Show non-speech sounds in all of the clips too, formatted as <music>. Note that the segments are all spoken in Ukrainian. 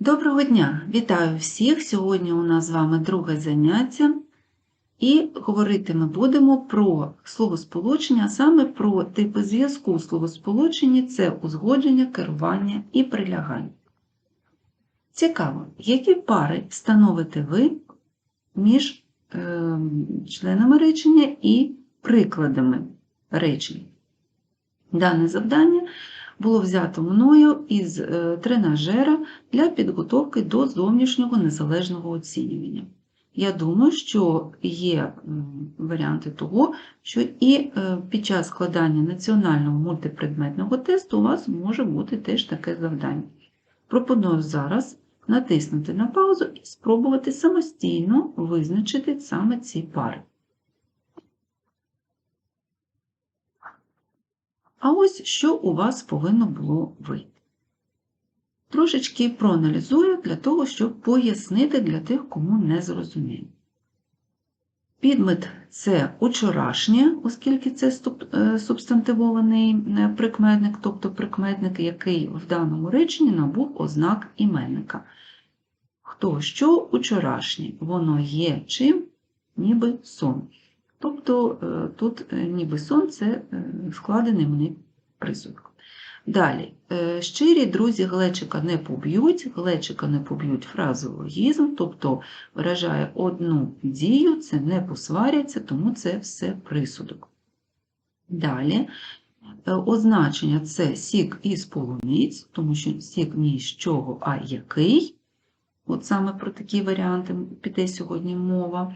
Доброго дня! Вітаю всіх! Сьогодні у нас з вами друге заняття, і говорити ми будемо про словосполучення, а саме про типи зв'язку у словосполученні це узгодження, керування і прилягання. Цікаво, які пари встановите ви між е, членами речення і прикладами речень. Дане завдання було взято мною із е, тренажера для підготовки до зовнішнього незалежного оцінювання. Я думаю, що є варіанти того, що і е, під час складання національного мультипредметного тесту у вас може бути теж таке завдання. Пропоную зараз натиснути на паузу і спробувати самостійно визначити саме ці пари. А ось що у вас повинно було вийти. Трошечки проаналізую для того, щоб пояснити для тих, кому не зрозуміло. Підмет це учорашнє, оскільки це е, субстантивований е, прикметник, тобто прикметник, який в даному реченні набув ознак іменника. Хто що учорашнє? Воно є чим? Ніби сон. Тобто е, тут е, ніби сон це е, складений мені присудок. Далі, щирі друзі глечика не поб'ють, глечика не поб'ють фразологізм, тобто виражає одну дію, це не посваряться, тому це все присудок. Далі, означення це сік із полуниць, тому що сік ні з чого, а який. От саме про такі варіанти піде сьогодні мова.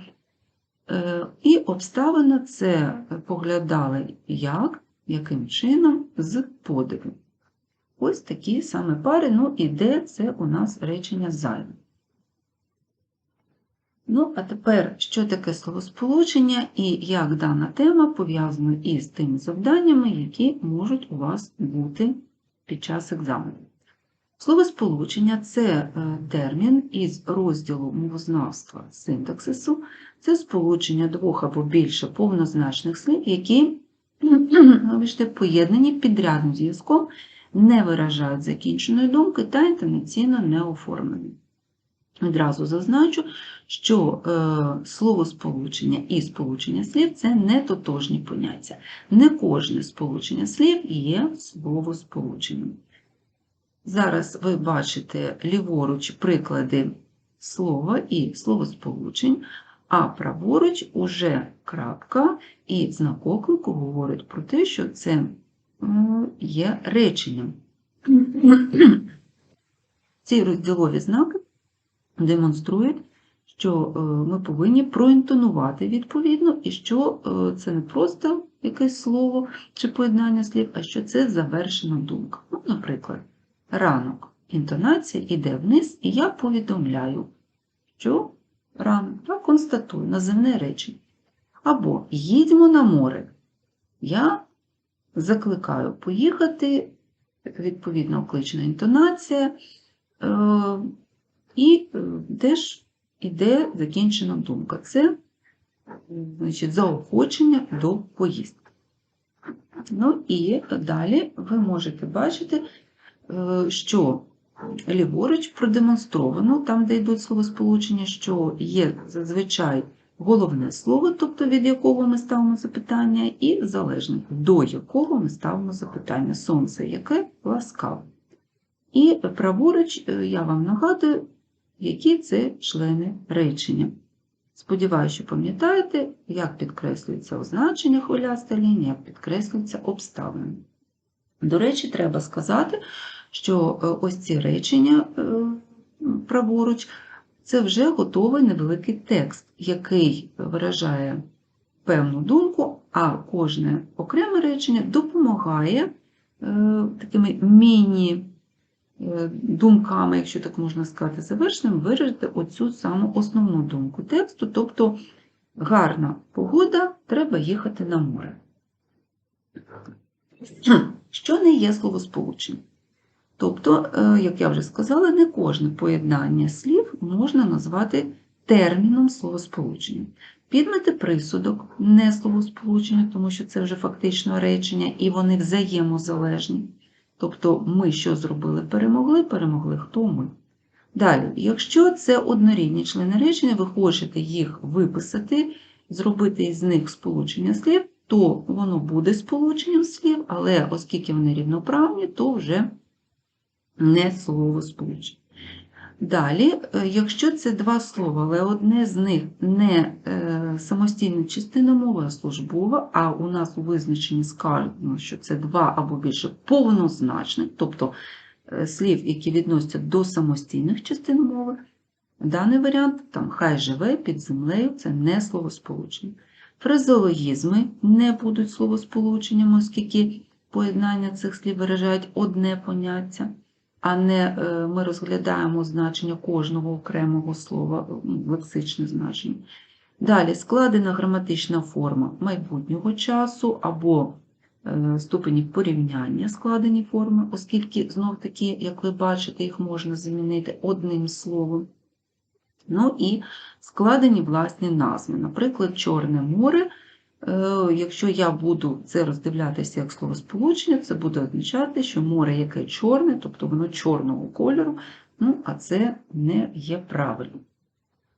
Е, І обставина це поглядали як, яким чином, з подивом. Ось такі саме пари, ну і де це у нас речення зайве. Ну, а тепер, що таке словосполучення і як дана тема пов'язана із тими завданнями, які можуть у вас бути під час екзамену. Словосполучення це е, термін із розділу мовознавства синтаксису, це сполучення двох або більше повнозначних слів, які <clears throat> вибачте, поєднані підрядним зв'язком, не виражають закінченої думки та інтонаційно не оформлені. Відразу зазначу, що е, словосполучення і сполучення слів це не тотожні поняття. Не кожне сполучення слів є словосполученням. Зараз ви бачите ліворуч приклади слова і словосполучень, а праворуч уже крапка і знак оклику говорить про те, що це є реченням. <clears throat> Ці розділові знаки демонструють, що е, ми повинні проінтонувати відповідно, і що е, це не просто якесь слово чи поєднання слів, а що це завершена думка. Ну, наприклад, ранок. Інтонація йде вниз, і я повідомляю, що ранок. Я констатую називне речення. Або їдьмо на море. Я закликаю поїхати, відповідно оклична інтонація, е, і теж іде закінчена думка. Це значить, заохочення до поїздки. Ну і далі ви можете бачити, що ліворуч продемонстровано, там, де йдуть словосполучення, що є зазвичай головне слово, тобто від якого ми ставимо запитання, і залежник, до якого ми ставимо запитання. Сонце яке ласкаве. І праворуч е, я вам нагадую, які це члени речення. Сподіваюся, що пам'ятаєте, як підкреслюється означення хвиляста лінія, як підкреслюється обставини. До речі, треба сказати, що е, ось ці речення е, праворуч це вже готовий невеликий текст, який виражає певну думку, а кожне окреме речення допомагає е, такими міні думками, якщо так можна сказати, завершеним, виразити оцю саму основну думку тексту, тобто гарна погода, треба їхати на море. <clears throat> Що не є словосполучення? Тобто, е, як я вже сказала, не кожне поєднання слів можна назвати терміном словосполучення. Підмети присудок не словосполучення, тому що це вже фактично речення, і вони взаємозалежні. Тобто, ми що зробили? Перемогли, перемогли хто ми. Далі, якщо це однорідні члени речення, ви хочете їх виписати, зробити із них сполучення слів, то воно буде сполученням слів, але оскільки вони рівноправні, то вже не слово сполучення. Далі, е, якщо це два слова, але одне з них не е, самостійна частина мови, а службова, а у нас у визначенні сказано, що це два або більше повнозначних, тобто е, слів, які відносяться до самостійних частин мови, даний варіант там хай живе під землею це не словосполучення. Фразеологізми не будуть словосполученнями, оскільки поєднання цих слів виражають одне поняття а не е, ми розглядаємо значення кожного окремого слова, лексичне значення. Далі складена граматична форма майбутнього часу або е, ступені порівняння складені форми, оскільки, знов-таки, як ви бачите, їх можна замінити одним словом. Ну і складені власні назви. Наприклад, Чорне море. Е, Якщо я буду це роздивлятися як словосполучення, це буде означати, що море яке чорне, тобто воно чорного кольору, ну, а це не є правильно.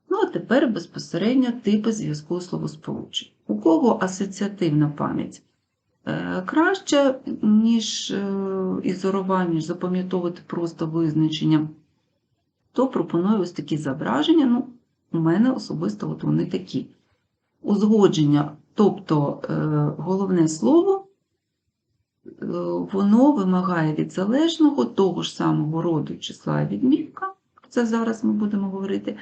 Ну, а тепер безпосередньо типи зв'язку словосполучень. У кого асоціативна пам'ять е, краща, ніж е, ізорування, ніж запам'ятовувати просто визначення, то пропоную ось такі зображення. Ну, у мене особисто от вони такі. Узгодження Тобто е, головне слово, е, воно вимагає від залежного того ж самого роду числа і відмінка, про це зараз ми будемо говорити,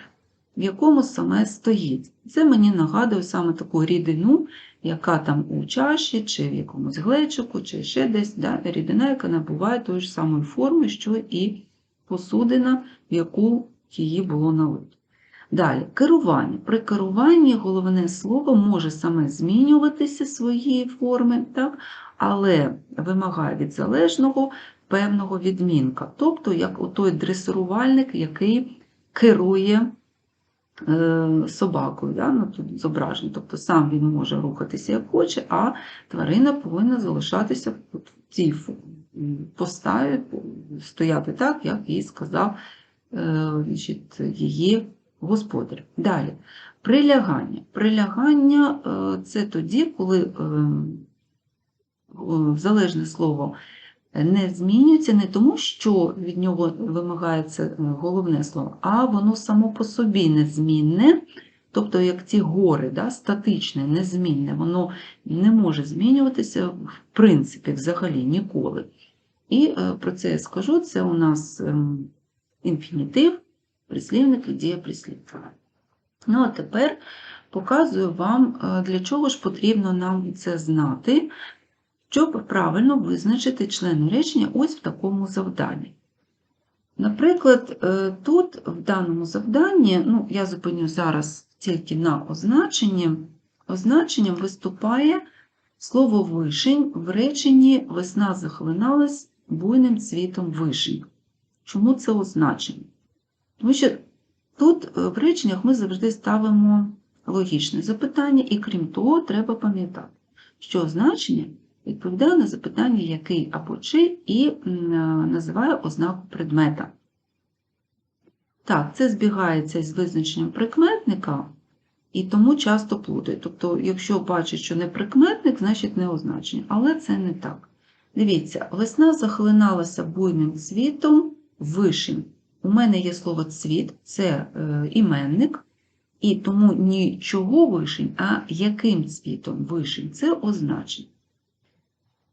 в якому саме стоїть. Це мені нагадує саме таку рідину, яка там у чаші, чи в якомусь глечику, чи ще десь да, рідина, яка набуває тої ж самої форми, що і посудина, в яку її було налито. Далі, керування. При керуванні головне слово може саме змінюватися своєї форми, так? але вимагає від залежного певного відмінка. Тобто, як той дресирувальник, який керує е, собакою, да? ну, тут зображено. Тобто сам він може рухатися як хоче, а тварина повинна залишатися в цій поставі, стояти так, як їй сказав е, її господар. Далі, прилягання. Прилягання е, це тоді, коли е, залежне слово не змінюється не тому, що від нього вимагається е, головне слово, а воно само по собі незмінне. Тобто, як ці гори, да, статичне, незмінне, воно не може змінюватися в принципі взагалі ніколи. І про це я скажу: це у нас ем, інфінітив, прислівник і дієприслівник. Ну, а тепер показую вам, е, для чого ж потрібно нам це знати, щоб правильно визначити члени речення ось в такому завданні. Наприклад, е, тут в даному завданні, ну, я зупиню зараз тільки на означенні, означенням виступає слово вишень в реченні весна захлиналась буйним цвітом вишень. Чому це означення? Тому що тут е, в реченнях ми завжди ставимо логічне запитання, і крім того, треба пам'ятати, що значення відповідає на запитання який або чий, і е, називає ознаку предмета. Так, це збігається з визначенням прикметника, і тому часто плутають. Тобто, якщо бачать, що не прикметник, значить не означення. Але це не так. Дивіться, весна захлиналася буйним цвітом вишень. У мене є слово цвіт, це е, іменник, і тому нічого вишень, а яким цвітом вишень це означення.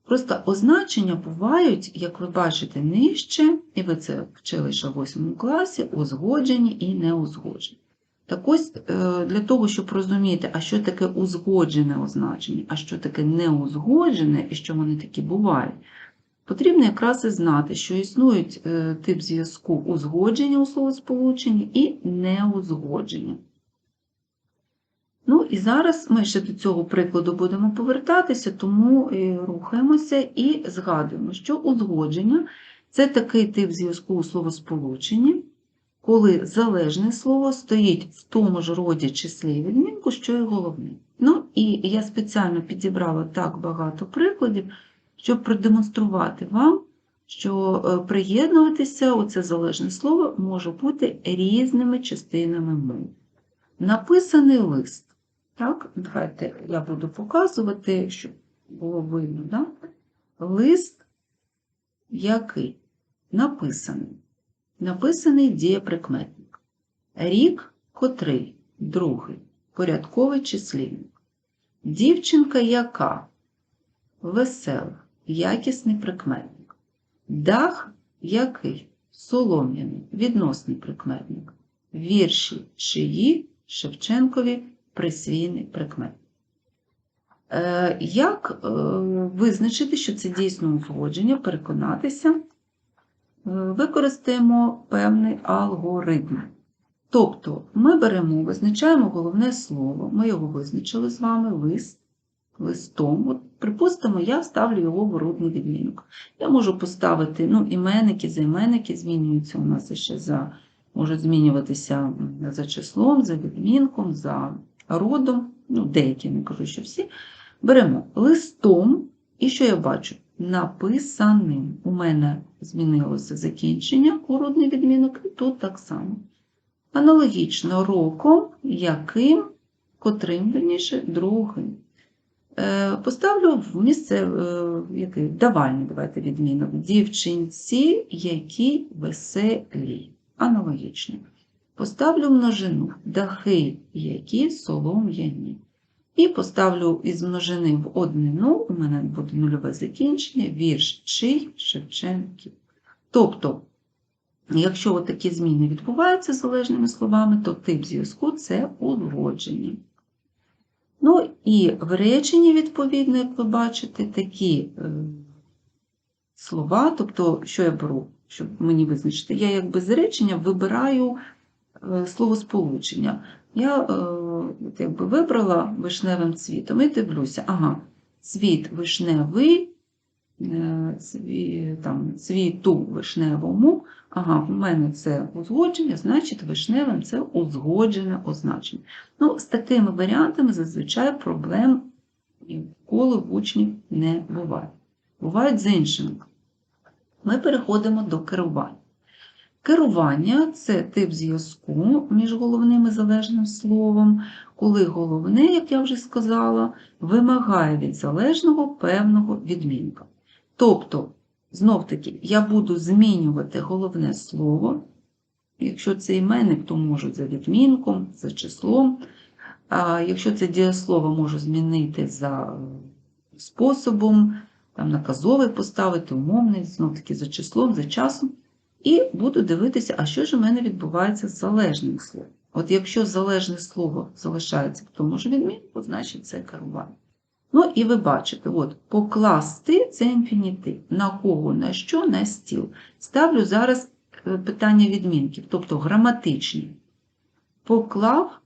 Просто означення бувають, як ви бачите, нижче, і ви це вчили ще в 8 класі, узгоджені і неузгоджені. Так ось е, для того, щоб розуміти, а що таке узгоджене означення, а що таке неузгоджене, і що вони такі бувають, Потрібно якраз і знати, що існують е, тип зв'язку узгодження у словосполученні і неузгодження. Ну і зараз ми ще до цього прикладу будемо повертатися, тому рухаємося і згадуємо, що узгодження це такий тип зв'язку у словосполученні, коли залежне слово стоїть в тому ж роді числі відмінку, що і головне. Ну, і я спеціально підібрала так багато прикладів щоб продемонструвати вам, що е, приєднуватися, оце залежне слово, може бути різними частинами мови. Написаний лист. Так, давайте я буду показувати, щоб було видно. Да? Лист який? Написаний. Написаний дієприкметник. Рік котрий? Другий. Порядковий числівник. Дівчинка яка? Весела. Якісний прикметник. Дах який? Солом'яний. Відносний прикметник. Вірші чиї Шевченкові присвійний прикметник. Е, Як е, визначити, що це дійсно узгодження, переконатися? Е, Використаємо певний алгоритм. Тобто ми беремо, визначаємо головне слово, ми його визначили з вами лист, листом. От, припустимо, я ставлю його в орудний відмінок. Я можу поставити ну, іменники, займенники змінюються у нас ще за, можуть змінюватися за числом, за відмінком, за родом, ну, деякі, не кажу, що всі. Беремо листом, і що я бачу? Написаним. У мене змінилося закінчення, уродний відмінок, і тут так само. Аналогічно роком, яким, котрим, верніше, другим. Е, Поставлю в місце е, який, давайте відмінок. Дівчинці, які веселі. Аналогічно. Поставлю множину дахи, які солом'яні. І поставлю із множини в однину, у мене буде нульове закінчення, вірш чий Шевченків. Тобто, якщо такі зміни відбуваються залежними словами, то тип зв'язку це узгодження. Ну і в реченні, відповідно, як ви бачите, такі е, слова, тобто, що я беру, щоб мені визначити, я якби з речення вибираю е, словосполучення. Я е, якби вибрала вишневим цвітом і дивлюся, ага, цвіт вишневий, е, цві, там, цвіту вишневому, ага, в мене це узгодження, значить вишневим це узгоджене означення. Ну, з такими варіантами зазвичай проблем ніколи в учнів не буває. Бувають з іншими. Ми переходимо до керування. Керування це тип зв'язку між головним і залежним словом, коли головне, як я вже сказала, вимагає від залежного певного відмінка. Тобто, знов-таки, я буду змінювати головне слово. Якщо це іменник, то можу за відмінком, за числом. А якщо це дієслово, можу змінити за способом, там наказовий поставити, умовний, знов-таки за числом, за часом. І буду дивитися, а що ж у мене відбувається з залежним словом. От якщо залежне слово залишається в тому ж відмінку, значить це керування. Ну і ви бачите, от, покласти це інфінітив. На кого, на що, на стіл. Ставлю зараз е, питання відмінків, тобто граматичні. Поклав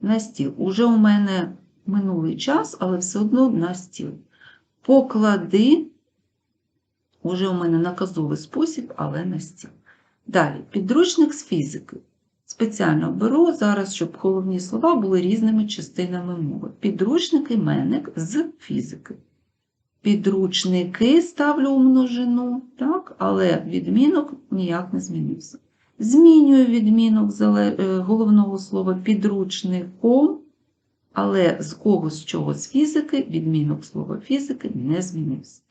на стіл. Уже у мене минулий час, але все одно на стіл. Поклади. Уже у мене наказовий спосіб, але на стіл. Далі, підручник з фізики. Спеціально беру зараз, щоб головні слова були різними частинами мови. Підручник іменник з фізики. Підручники ставлю у множину, так, але відмінок ніяк не змінився. Змінюю відмінок головного слова підручником, але з когось чогось фізики відмінок слова фізики не змінився.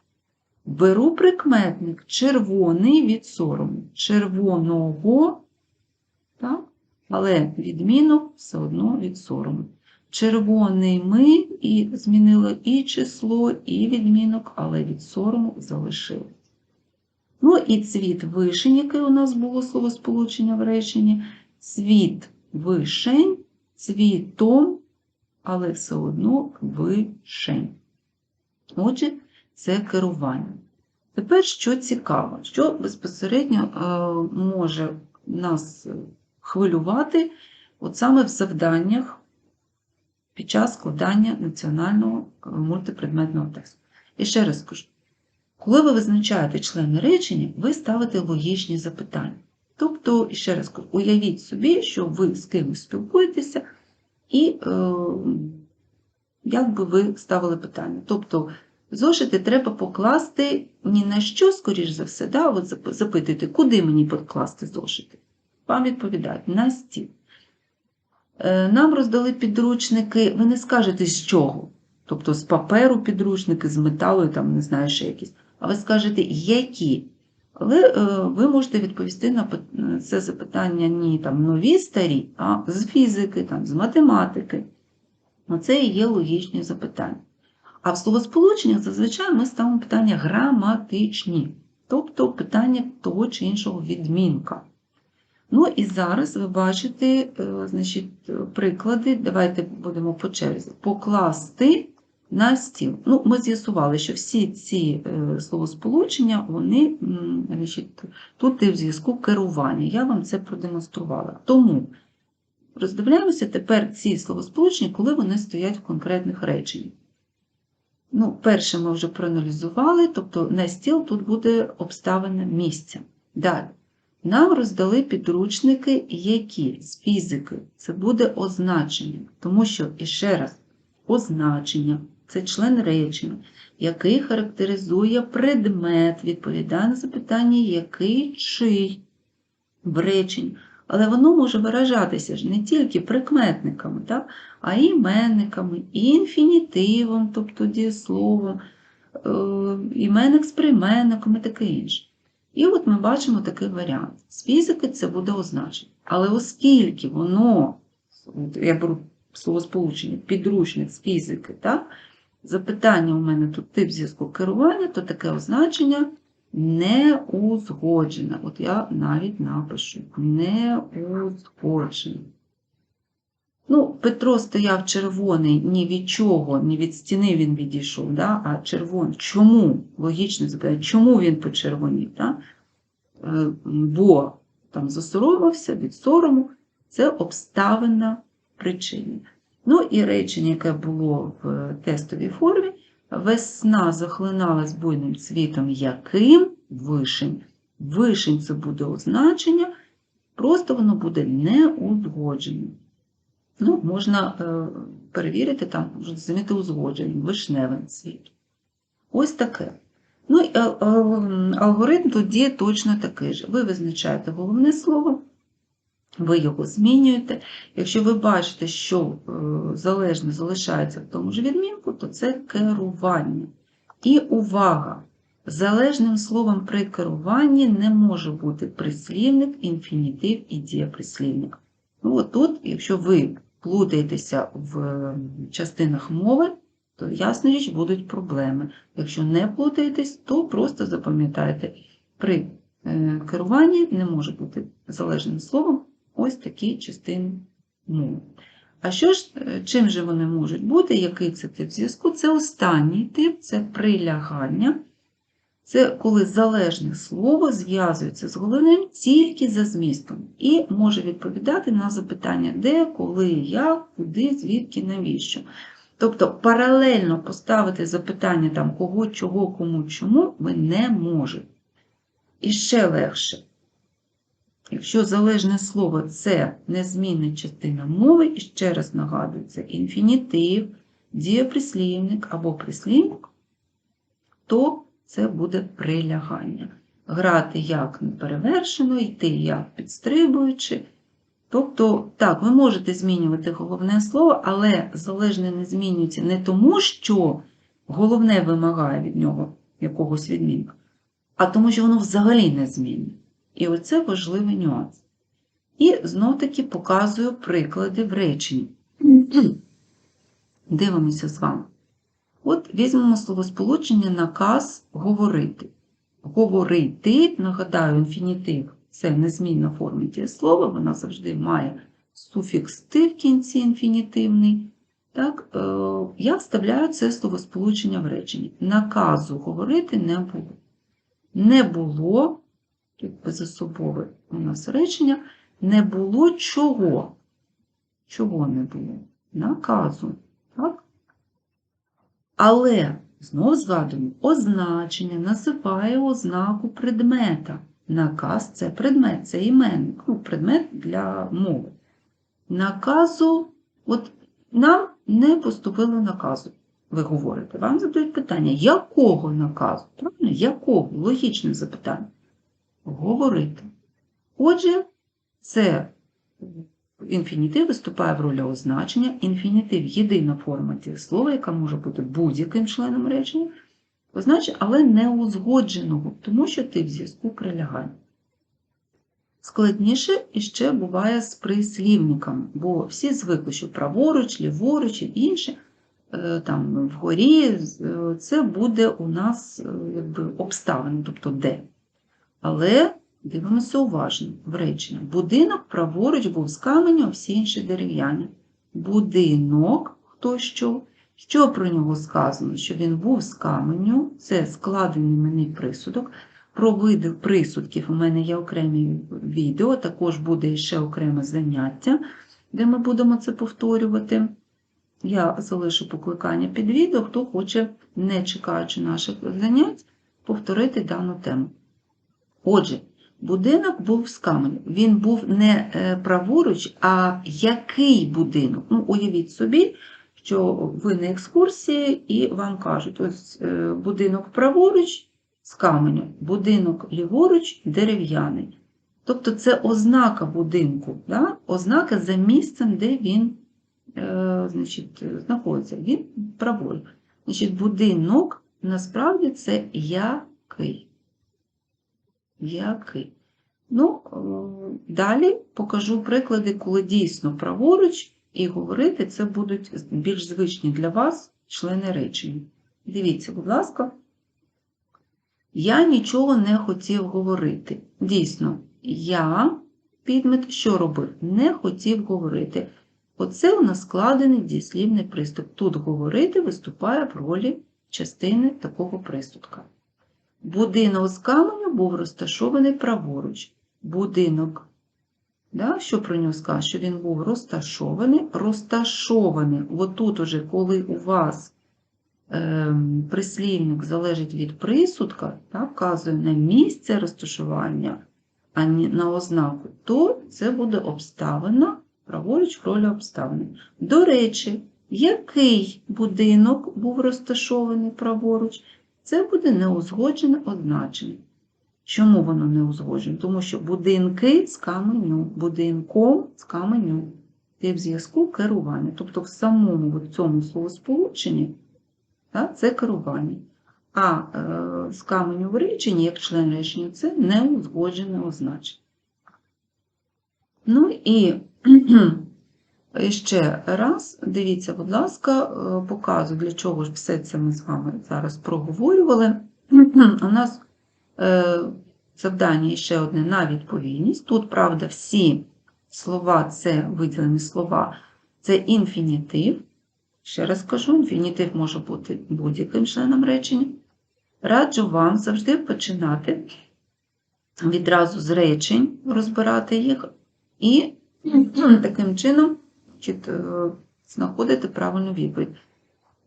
Беру прикметник червоний від сорому, червоного, так? Але відмінок все одно від сорому. Червоний ми і змінили і число, і відмінок, але від сорому залишили. Ну і цвіт вишень, яке у нас було словосполучення в реченні, цвіт вишень, цвітом, але все одно вишень. Отже, це керування. Тепер, що цікаво, що безпосередньо е, може нас хвилювати от саме в завданнях під час складання національного е, мультипредметного тесту. І ще раз скажу, коли ви визначаєте члени речення, ви ставите логічні запитання. Тобто, ще раз кажу, уявіть собі, що ви з кимось спілкуєтеся, і е, як би ви ставили питання. Тобто, Зошити треба покласти ні на що, скоріш за все, да? От зап- запитуєте, куди мені покласти зошити? Вам відповідають на стіл. Е, Нам роздали підручники, ви не скажете з чого. Тобто з паперу підручники, з металу, там не знаю, ще якісь. А ви скажете, які. Але ви можете відповісти на це запитання не там, нові старі, а з фізики, там, з математики. Оце і є логічні запитання. А в словосполученнях зазвичай ми ставимо питання граматичні, тобто питання того чи іншого відмінка. Ну і зараз ви бачите е, значить, приклади. Давайте будемо по черзі. Покласти на стіл. Ну, ми з'ясували, що всі ці е, словосполучення, вони значить, тут є в зв'язку керування. Я вам це продемонструвала. Тому роздивляємося тепер ці словосполучення, коли вони стоять в конкретних реченнях. Ну, перше ми вже проаналізували, тобто на стіл тут буде обставина місця. Далі. Нам роздали підручники, які з фізики це буде означення, тому що, і ще раз, означення це член речення, який характеризує предмет, відповідає на запитання, який чий в реченні. Але воно може виражатися ж не тільки прикметниками, так? а й іменниками, і інфінітивом, тобто дієсловом, е, іменник з прийменником і таке інше. І от ми бачимо такий варіант. З фізики це буде означення. Але оскільки воно, я беру словосполучення, підручник з фізики, так? запитання у мене тут тип зв'язку керування, то таке означення не узгоджене. От я навіть напишу не узгоджене. Ну, Петро стояв червоний ні від чого, ні від стіни він відійшов, да? а червоний. Чому? Логічно запитання, чому він почервонів? Да? Е, Бо там засоромився від сорому, це обставина причини. Ну і речення, яке було в тестовій формі, весна захлиналась буйним цвітом яким вишень. Вишень це буде означення, просто воно буде неузгодженим. Ну, можна е, перевірити, там, можна замінити узгодженим, вишневим цвітом. Ось таке. Ну, і ал- ал- алгоритм тут діє точно такий же. Ви визначаєте головне слово, ви його змінюєте. Якщо ви бачите, що е, залежне залишається в тому ж відмінку, то це керування. І увага! Залежним словом при керуванні не може бути прислівник, інфінітив і дієприслівник. Ну, от тут, якщо ви плутаєтеся в е, частинах мови, то ясна річ будуть проблеми. Якщо не плутаєтесь, то просто запам'ятайте, при е, керуванні не може бути залежним словом ось такі частини мови. А що ж, е, чим же вони можуть бути? Який це тип зв'язку? Це останній тип, це прилягання. Це коли залежне слово зв'язується з головним тільки за змістом і може відповідати на запитання де, коли, як, куди, звідки, навіщо. Тобто паралельно поставити запитання там кого, чого, кому, чому ви не можете. І ще легше. Якщо залежне слово це незмінна частина мови, і ще раз нагадую, це інфінітив, дієприслівник або прислівник, то це буде прилягання. Грати як неперевершено, йти як підстрибуючи. Тобто, так, ви можете змінювати головне слово, але залежне не змінюється не тому, що головне вимагає від нього якогось відмінка, а тому, що воно взагалі не змінює. І оце важливий нюанс. І знов-таки показую приклади в реченні. Дивимося з вами. От візьмемо словосполучення наказ говорити. Говорити, нагадаю, інфінітив це незмінна форма дієслова, вона завжди має суфікс «ти» в кінці інфінітивний. Так, е, я вставляю це словосполучення в реченні. Наказу говорити не було. Не було, тут безособове у нас речення, не було чого. Чого не було? Наказу. Так? Але, знов згадуємо, означення називає ознаку предмета. Наказ це предмет, це іменник, ну, предмет для мови. Наказу, от нам не поступило наказу. ви говорите, вам задають питання, якого наказу? Правильно? Якого? Логічне запитання. Говорити. Отже, це інфінітив виступає в ролі означення. Інфінітив єдина форма дієслова, яка може бути будь-яким членом речення, означення, але не узгодженого, тому що ти в зв'язку прилягання. Складніше іще буває з прислівниками, бо всі звикли, що праворуч, ліворуч і інше, е, там вгорі, е, це буде у нас е, якби, обставини, тобто де. Але дивимося уважно в речення. Будинок праворуч був з каменю, а всі інші дерев'яні. Будинок, хто що? Що про нього сказано? Що він був з каменю, це складений мені присудок. Про види присудків у мене є окремі відео, також буде ще окреме заняття, де ми будемо це повторювати. Я залишу покликання під відео, хто хоче, не чекаючи наших занять, повторити дану тему. Отже, будинок був з каменю. Він був не е, праворуч, а який будинок? Ну, уявіть собі, що ви на екскурсії і вам кажуть, ось е, будинок праворуч з каменю, будинок ліворуч дерев'яний. Тобто це ознака будинку, да? ознака за місцем, де він е, значить, знаходиться. Він праворуч. Значить, Будинок насправді це який. Який. Ну, е, Далі покажу приклади, коли дійсно праворуч, і говорити це будуть більш звичні для вас члени речення. Дивіться, будь ласка. Я нічого не хотів говорити. Дійсно, я, підмет, що робив? Не хотів говорити. Оце у нас складений дієслівний приступ. Тут говорити виступає в ролі частини такого приступка. Будинок з каменю був розташований праворуч. Будинок. Да? Що про нього скаже? Що він був розташований, розташований. Отут уже, коли у вас Ем, прислівник залежить від присудка, так, вказує на місце розташування, а не на ознаку, то це буде обставина, праворуч в ролі обставини. До речі, який будинок був розташований праворуч, це буде неузгоджене означення. Чому воно не узгоджене? Тому що будинки з каменю, будинком з каменю. Це в зв'язку керування. Тобто в самому в цьому словосполученні це керування. А е, з каменю в реченні, як член речення, це неузгоджене означення. Ну і ще раз, дивіться, будь ласка, е, показую, для чого ж все це ми з вами зараз проговорювали. <clears throat> У нас е, завдання ще одне на відповідність. Тут, правда, всі слова це виділені слова, це інфінітив. Ще раз кажу, інфінітив може бути будь-яким членом речення. Раджу вам завжди починати відразу з речень, розбирати їх, і <clears throat> таким чином е, знаходити правильну відповідь.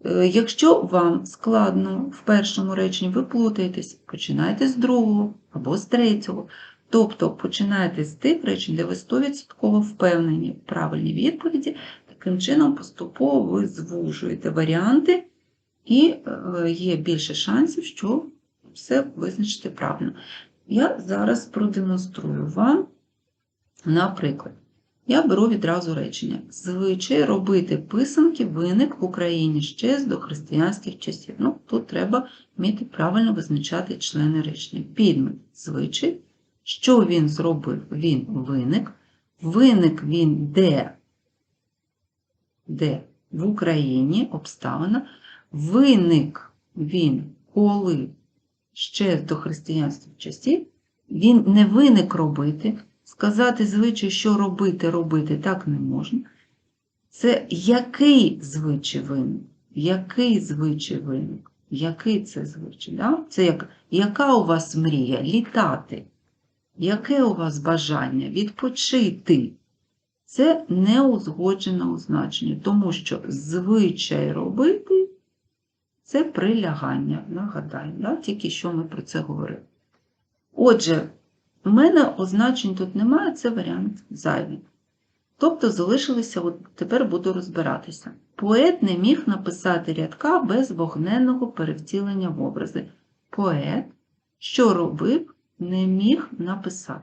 Е, якщо вам складно в першому реченні, ви плутаєтесь, починайте з другого або з третього. Тобто починайте з тих речень, де ви 100% впевнені в правильній відповіді, Таким чином, поступово ви звужуєте варіанти, і е, є більше шансів, що все визначити правильно. Я зараз продемонструю вам, наприклад, я беру відразу речення. Звичай робити писанки виник в Україні ще з дохристиянських часів. Ну, Тут треба вміти правильно визначати члени речення. Підмет звичай. Що він зробив? Він виник. Виник він де де в Україні обставина, виник він, коли ще до християнських часів, він не виник робити, сказати звичай, що робити, робити так не можна. Це який звичай виник? Який звичай виник? Який це звичай? Да? Це як, яка у вас мрія? Літати? Яке у вас бажання відпочити? Це неузгоджене означення, тому що звичай робити це прилягання. Нагадаю, да? тільки що ми про це говорили. Отже, в мене означень тут немає, це варіант зайвий. Тобто залишилися, от тепер буду розбиратися. Поет не міг написати рядка без вогненного перевтілення в образи. Поет, що робив, не міг написати.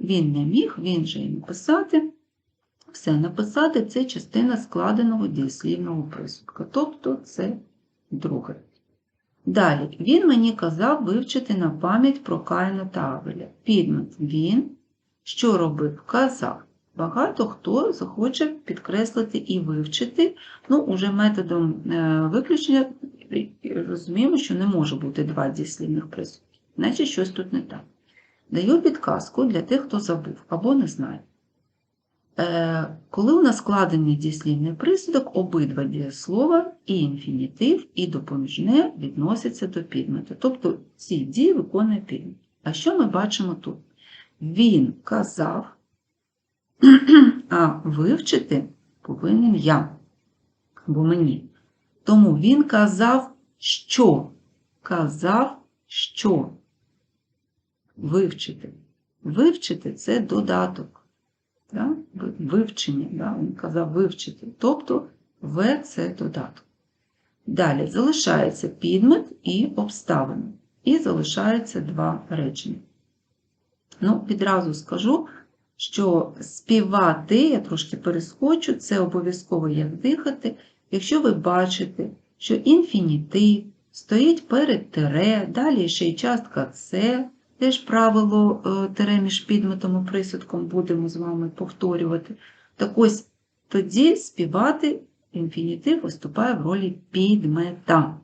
Він не міг, він же і написати. Все написати це частина складеного дієслівного присудка. Тобто це друге. Далі, він мені казав вивчити на пам'ять про Каїна та Авеля. Підмет він, що робив, казав. Багато хто захоче підкреслити і вивчити. Ну, уже методом е, виключення розуміємо, що не може бути два дієслівних присудки. Значить, щось тут не так. Даю підказку для тих, хто забув або не знає. Е, Коли у нас складений дієслівний присудок, обидва дієслова, і інфінітив, і допоміжне відносяться до підмету. Тобто ці дії виконує підмет. А що ми бачимо тут? Він казав, <clears throat> а вивчити повинен я, або мені. Тому він казав, що? Казав, що? Вивчити. Вивчити це додаток. Да? Вивчення, да? він казав вивчити. Тобто В це додаток. Далі залишається підмет і обставина. І залишається два речення. Ну, відразу скажу, що співати, я трошки перескочу, це обов'язково як дихати. Якщо ви бачите, що інфінітив стоїть перед тире, далі ще й частка С, теж правило е, тире між підметом і присудком будемо з вами повторювати. Так ось тоді співати інфінітив виступає в ролі підмета.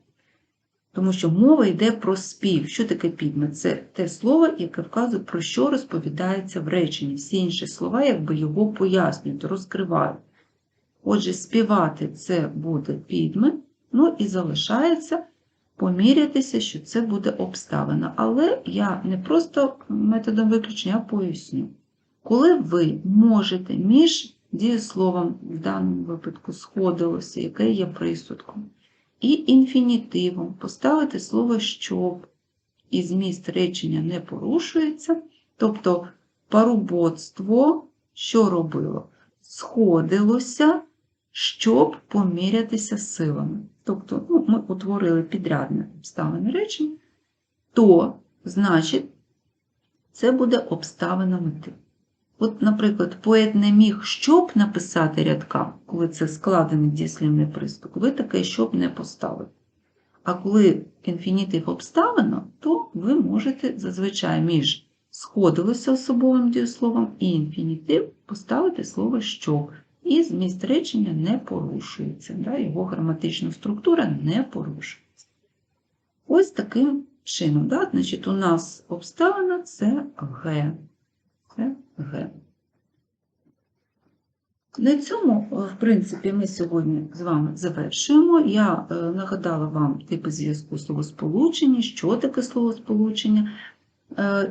Тому що мова йде про спів. Що таке підмет? Це те слово, яке вказує, про що розповідається в реченні. Всі інші слова, якби його пояснюють, розкривають. Отже, співати це буде підмет, ну і залишається помірятися, що це буде обставина. Але я не просто методом виключення, а поясню. Коли ви можете між дієсловом, в даному випадку сходилося, яке є присудком, і інфінітивом поставити слово щоб, і зміст речення не порушується, тобто парубоцтво, що робило? Сходилося, щоб помірятися силами. Тобто ну, ми утворили підрядне обставини речення, то, значить, це буде обставина мети. От, наприклад, поет не міг щоб написати рядка, коли це складений дієслівний приступ, ви таке щоб не поставите. А коли інфінітив обставина, то ви можете зазвичай між сходилося особовим дієсловом і інфінітив поставити слово щоб. І зміст речення не порушується, да, його граматична структура не порушується. Ось таким чином. Да, значить, У нас обставина це Г. Це Г. На цьому, в принципі, ми сьогодні з вами завершуємо. Я е, нагадала вам типи зв'язку словосполучення, що таке словосполучення, е,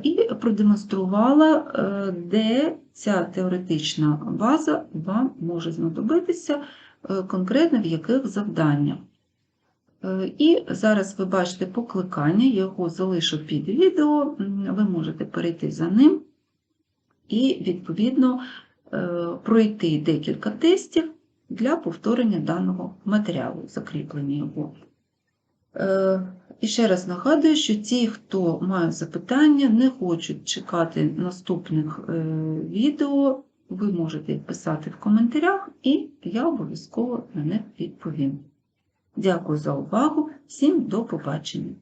і продемонструвала, е, де ця теоретична база вам може знадобитися конкретно в яких завданнях. І зараз ви бачите покликання, я його залишу під відео, ви можете перейти за ним і, відповідно, пройти декілька тестів для повторення даного матеріалу, закріплення його. І ще раз нагадую, що ті, хто має запитання, не хочуть чекати наступних відео, ви можете їх писати в коментарях, і я обов'язково на них відповім. Дякую за увагу, всім до побачення!